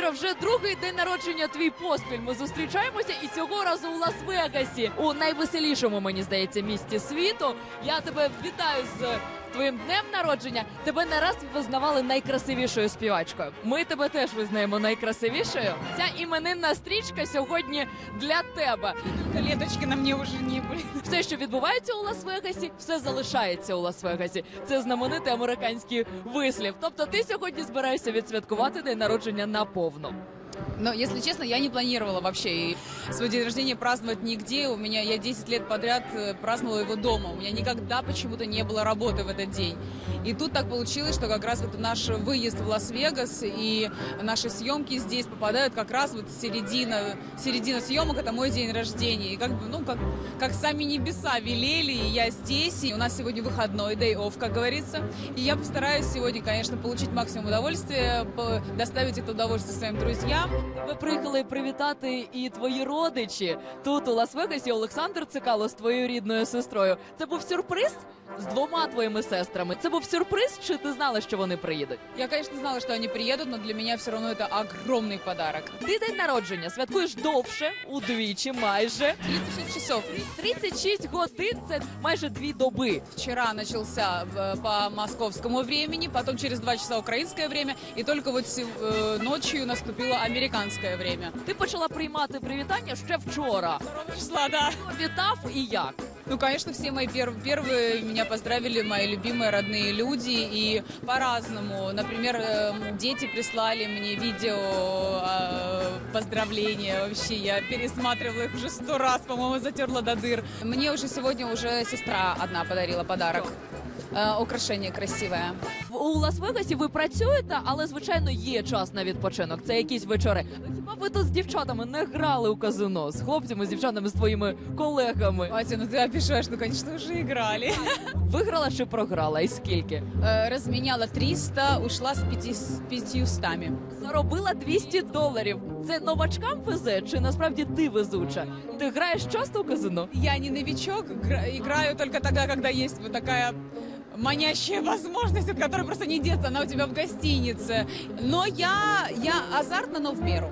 Віра, вже другий день народження твій поспіль. Ми зустрічаємося і цього разу у Лас-Вегасі, у найвеселішому, мені здається, місті світу. Я тебе вітаю з твоїм днем народження. Тебе не раз визнавали найкрасивішою співачкою. Ми тебе теж визнаємо найкрасивішою. Ця іменинна стрічка сьогодні для тебе. Леточки на мне уже не. Все, що відбувається у Лас-Вегасі, все залишається у Лас-Вегасі. Це знаменитий американський вислів. Тобто, ти сьогодні збираєшся відсвяткувати день народження наповну. Но, если честно, я не планировала вообще и свой день рождения праздновать нигде. У меня я 10 лет подряд э, праздновала его дома. У меня никогда почему-то не было работы в этот день. И тут так получилось, что как раз вот наш выезд в Лас-Вегас и наши съемки здесь попадают как раз вот середина, середина съемок, это мой день рождения. И как бы, ну, как, как сами небеса велели, и я здесь, и у нас сегодня выходной, day off, как говорится. И я постараюсь сегодня, конечно, получить максимум удовольствия, доставить это удовольствие своим друзьям. Ми приїхали привітати і твої родичі тут у Лас-Вегасі. Олександр Цикало з твоєю рідною сестрою. Це був сюрприз з двома твоїми сестрами. Це був сюрприз, чи ти знала, що вони приїдуть? Я, конечно, знала, что они приедут, но для меня все равно это огромный подарок. Ти день народження святкуєш довше, удвічі, майже 36 часов. 36 годин. Це майже дві доби. Вчера начался э, по московскому времени, потом через два часа украинское время, и только вот сев- э, ночью наступило американское время. Ти почала приймати привітання ще вчора. 2 числа, да. Хто Вітав і як? Ну, конечно, все мои пер- первые меня поздравили мои любимые родные люди, и по-разному. Например, э, дети прислали мне видео э, поздравления. Вообще, я пересматривала их уже сто раз, по-моему, затерла до дыр. Мне уже сегодня уже сестра одна подарила подарок. Э, украшение красивое. У Лас-Вегасі ви працюєте, але звичайно є час на відпочинок. Це якісь вечори. Ну, Хіба ви тут з дівчатами не грали у казино з хлопцями, з дівчатами, з твоїми колегами? Ватя, ну ты опишешь, ну, конечно, уже играли. Виграла чи програла? І скільки? Э, Разменяла 300, ушла с 500. Заробила 200 доларів. Це новачкам везе, чи насправді ти везуча? Ти граєш часто у казино? Я не новичок, гра- играю только тогда, когда есть вот такая манящая возможность, от которой просто не деться, она у тебя в гостинице. Но я, я азартна, но в меру.